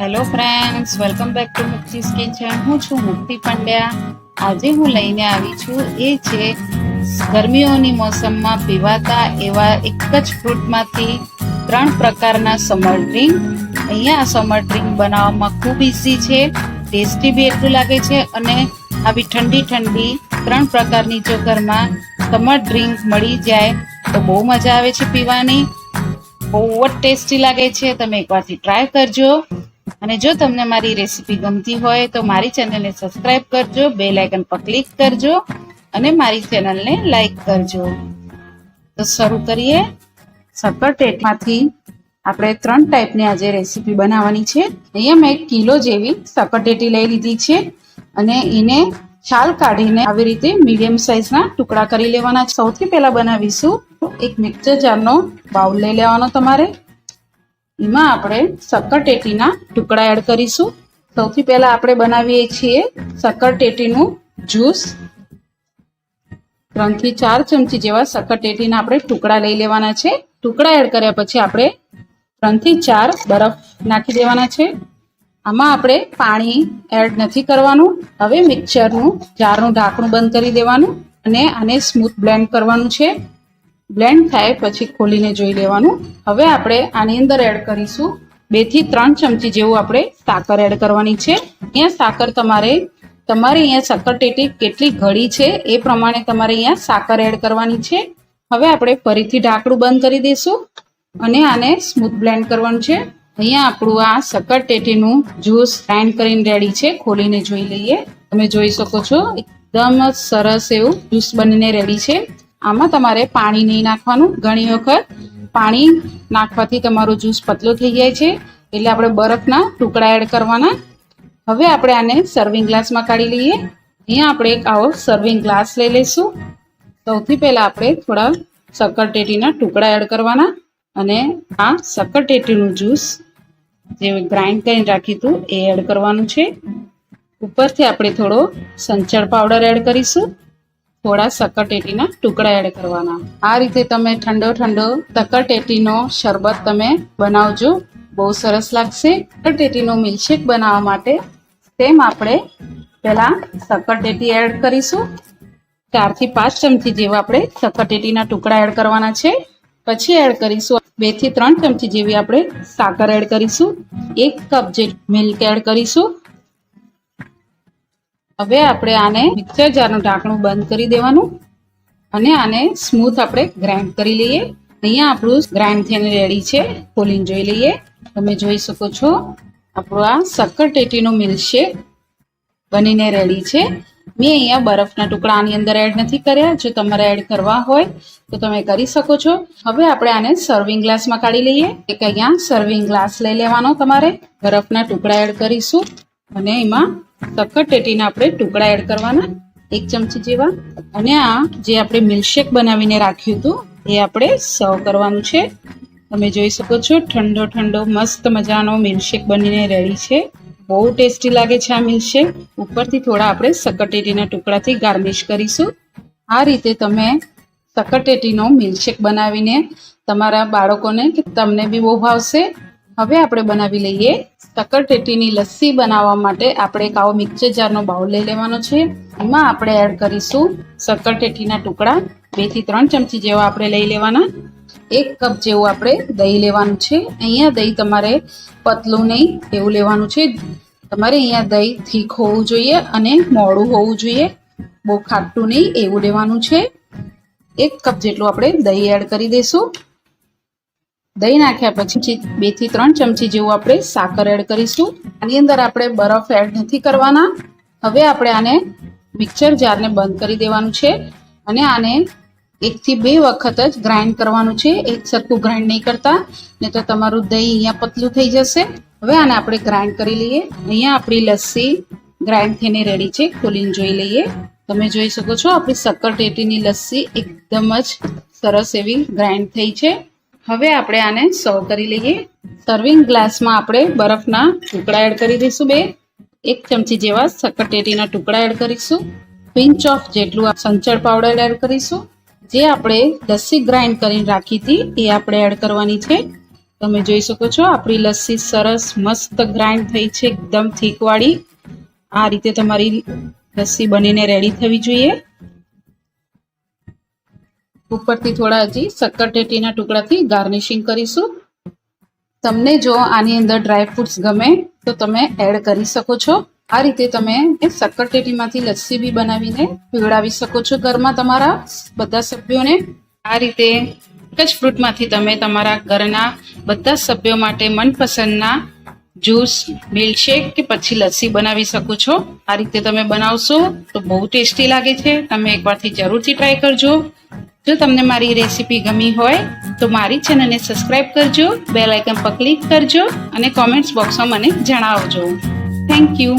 Hello friends welcome back to Mukti's kitchen હું છું મુક્તિ પંડ્યા. આજે હું લઈને આવી છું. એ છે, ગરમીઓની મોસમમાં પીવાતા એવા એક જ ફ્રૂટમાંથી ત્રણ પ્રકારના સમર ડ્રિંક અહીંયા સમર ડ્રિંક બનાવવામાં ખૂબ ઇઝી છે ટેસ્ટી બી એટલું લાગે છે અને આવી ઠંડી ઠંડી ત્રણ પ્રકારની જો ઘરમાં સમર ડ્રિંક મળી જાય, તો બહુ મજા આવે છે પીવાની. બહુ જ ટેસ્ટી લાગે છે. તમે એકવારથી ટ્રાય કરજો. અને જો તમને મારી રેસીપી ગમતી હોય તો મારી ચેનલને સબસ્ક્રાઇબ કરજો બે લાઇકન પર ક્લિક કરજો અને મારી ચેનલને લાઇક કરજો. તો શરૂ કરીએ. સક્કરટેટમાંથી આપણે ત્રણ ટાઈપની આજે રેસીપી બનાવવાની છે. અહીંયા મેં એક કિલો જેવી સક્કરટેટી લઈ લીધી છે અને એને છાલ કાઢીને આવી રીતે મીડિયમ સાઇઝના ટુકડા કરી લેવાના સૌથી પહેલા બનાવીશું એક મિક્સર જારનો બાઉલ લઈ લેવાનો તમારે. એમાં આપણે સક્કરટેટીના ટુકડા એડ કરીશું. સૌથી પહેલા આપણે બનાવીએ છીએ શક્કરટેટીનું જ્યુસ. ત્રણથી ચાર ચમચી જેવા સક્કરટેટીના આપણે ટુકડા લઈ લેવાના છે. ટુકડા એડ કર્યા પછી આપણે ત્રણથી ચાર બરફ નાખી દેવાના છે. આમાં આપણે પાણી એડ નથી કરવાનું. હવે મિક્સરનું, જારનું ઢાંકણું બંધ કરી દેવાનું અને આને સ્મૂથ બ્લેન્ડ કરવાનું છે. બ્લેન્ડ થાય, પછી ખોલીને જોઈ લેવાનું. હવે આપણે આની અંદર એડ કરીશું બેથી ત્રણ ચમચી જેવું આપણે સાકર એડ કરવાની છે. અહીંયા સાકર તમારે તમારે અહીંયા સક્કરટેટી ટેટી કેટલી ઘડી છે એ પ્રમાણે તમારે અહીંયા સાકર એડ કરવાની છે. હવે આપણે ફરીથી ઢાંકણું બંધ કરી દઈશું અને આને સ્મૂથ બ્લેન્ડ કરવાનું છે. અહીંયા આપણું આ સક્કર ટેટીનું જ્યુસ ગ્રાઇન્ડ કરીને રેડી છે, ખોલીને જોઈ લઈએ. તમે જોઈ શકો છો, એકદમ સરસ એવું જ્યુસ બનીને રેડી છે. આમાં તમારે પાણી નહીં નાખવાનું. ઘણી વખત પાણી નાખવાથી તમારો જ્યુસ પતલો થઈ જાય છે. એટલે આપણે બરફના ટુકડા એડ કરવાના. હવે આપણે આને સર્વિંગ ગ્લાસમાં કાઢી લઈએ. અહીંયા આપણે એક આવો સર્વિંગ ગ્લાસ લઈ લઈશું. સૌથી પહેલાં આપણે થોડા સક્કરટેટીના ટુકડા એડ કરવાના. અને આ સક્કરટેટીનું જ્યુસ જે ગ્રાઇન્ડ કરીને રાખ્યું હતું, એ એડ કરવાનું છે. ઉપરથી આપણે થોડો સંચળ પાવડર એડ કરીશું. થોડા સક્કરટેટીના ટુકડા એડ કરવાના. આ રીતે તમે ઠંડો ઠંડો સક્કરટેટીનો શરબત તમે બનાવજો. બહુ સરસ લાગશે. સક્કરટેટીનો મિલ્કશેક બનાવવા માટે તેમ આપણે પહેલાં સક્કરટેટી એડ કરીશું. ચારથી પાંચ ચમચી જેવા આપણે સક્કરટેટીના ટુકડા એડ કરવાના છે. પછી એડ કરીશું બેથી ત્રણ ચમચી જેવી આપણે સાકર એડ કરીશું. એક કપ જે મિલ્ક એડ કરીશું. હવે આપણે આને મિક્સર જારનું ઢાંકણું બંધ કરી દેવાનું અને આને સ્મૂથ આપણે ગ્રાઇન્ડ કરી લઈએ. અહીંયા આપણું ગ્રાઇન્ડ થઈને રેડી છે. ખોલીને જોઈ લઈએ. તમે જોઈ શકો છો, આપણું આ શક્કર ટેટીનું મિલ્કશેક બનીને રેડી છે. મેં અહીંયા બરફના ટુકડા આની અંદર એડ નથી કર્યા. જો તમારે એડ કરવા હોય, તો તમે કરી શકો છો. હવે આપણે આને સર્વિંગ ગ્લાસમાં કાઢી લઈએ. એક અહીંયા સર્વિંગ ગ્લાસ લઈ લેવાનો તમારે. બરફના ટુકડા એડ કરીશું અને એમાં સક્કરટેટીના આપણે ટુકડા એડ કરવાના, એક ચમચી જેવા. અને આ જે આપણે મિલ્કશેક બનાવીને રાખ્યું હતું, એ આપણે સર્વ કરવાનું છે. તમે જોઈ શકો છો, ઠંડો ઠંડો, મસ્ત મજાનો મિલ્કશેક બનીને રેડી છે. બહુ ટેસ્ટી લાગે છે આ મિલ્કશેક. ઉપરથી થોડા આપણે સક્કરટેટીના ટુકડાથી ગાર્નિશ કરીશું. આ રીતે તમે સક્કરટેટીનો મિલ્કશેક બનાવીને તમારા બાળકોને કે તમને બી બહુ ભાવશે. હવે આપણે બનાવી લઈએ સક્કરટેટીની લસ્સી બનાવવા માટે આપણે એક આવો મિક્સર જારનો બાઉલ લઈ લેવાનો છે. એમાં આપણે એડ કરીશું સક્કરટેટીના ટુકડા, બેથી ત્રણ ચમચી જેવા આપણે લઈ લેવાના. એક કપ જેવું આપણે દહીં લેવાનું છે. અહીંયા દહીં તમારે પતલું નહીં, એવું લેવાનું છે. તમારે અહીંયા દહીં થીક હોવું જોઈએ અને મોડું હોવું જોઈએ. બહુ ખાટું નહીં, એવું લેવાનું છે. એક કપ જેટલું આપણે દહીં એડ કરી દઈશું. દહીં નાખ્યા પછી બેથી ત્રણ ચમચી જેવું આપણે સાકર એડ કરીશું. આની અંદર આપણે બરફ એડ નથી કરવાના. હવે આપણે આને મિક્સર જારને બંધ કરી દેવાનું છે અને આને એકથી બે વખત જ ગ્રાઇન્ડ કરવાનું છે. એક સરખું ગ્રાઇન્ડ નહીં કરતા, નહીં તો તમારું દહીં અહીંયા પતલું થઈ જશે. હવે આને આપણે ગ્રાઇન્ડ કરી લઈએ. અહીંયા આપણી લસ્સી ગ્રાઇન્ડ થઈને રેડી છે. ખોલીને જોઈ લઈએ. તમે જોઈ શકો છો, આપણી શક્કર ટેટીની લસ્સી એકદમ જ સરસ એવી ગ્રાઇન્ડ થઈ છે. હવે આપણે આને સર્વ કરી લઈએ. સર્વિંગ ગ્લાસમાં આપણે બરફના ટુકડા એડ કરી દઈશું બે. એક ચમચી જેવા સક્કરટેટીના ટુકડા એડ કરીશું. પિંચ ઓફ જેટલું સંચળ પાવડર એડ કરીશું. જે આપણે લસ્સી ગ્રાઇન્ડ કરીને રાખી હતી, એ આપણે એડ કરવાની છે. તમે જોઈ શકો છો, આપણી લસ્સી સરસ મસ્ત ગ્રાઇન્ડ થઈ છે, એકદમ થીકવાળી આ રીતે તમારી લસ્સી બનીને રેડી થવી જોઈએ. ઉપરથી થોડા હજી સક્કરટેટીના ટુકડાથી ગાર્નિશિંગ કરીશું. તમને જો આની અંદર ડ્રાય ફ્રૂટ્સ ગમે, તો તમે એડ કરી શકો છો. આ રીતે તમે એ શક્કરટેટીમાંથી લસ્સી બી બનાવીને પીવડાવી શકો છો ઘરમાં તમારા બધા સભ્યોને. આ રીતે એક ફ્રૂટમાંથી તમે તમારા ઘરના બધા સભ્યો માટે મનપસંદના જ્યુસ, મિલ્કશેક કે પછી લસ્સી બનાવી શકો છો. આ રીતે તમે બનાવશો તો બહુ ટેસ્ટી લાગે છે. તમે એકવારથી જરૂરથી ટ્રાય કરજો. જો તમને મારી રેસીપી ગમી હોય, તો મારી ચેનલને સબસ્ક્રાઇબ કરજો, બેલ આઇકન પર ક્લિક કરજો અને કોમેન્ટ્સ બોક્સમાં મને જણાવજો. Thank you.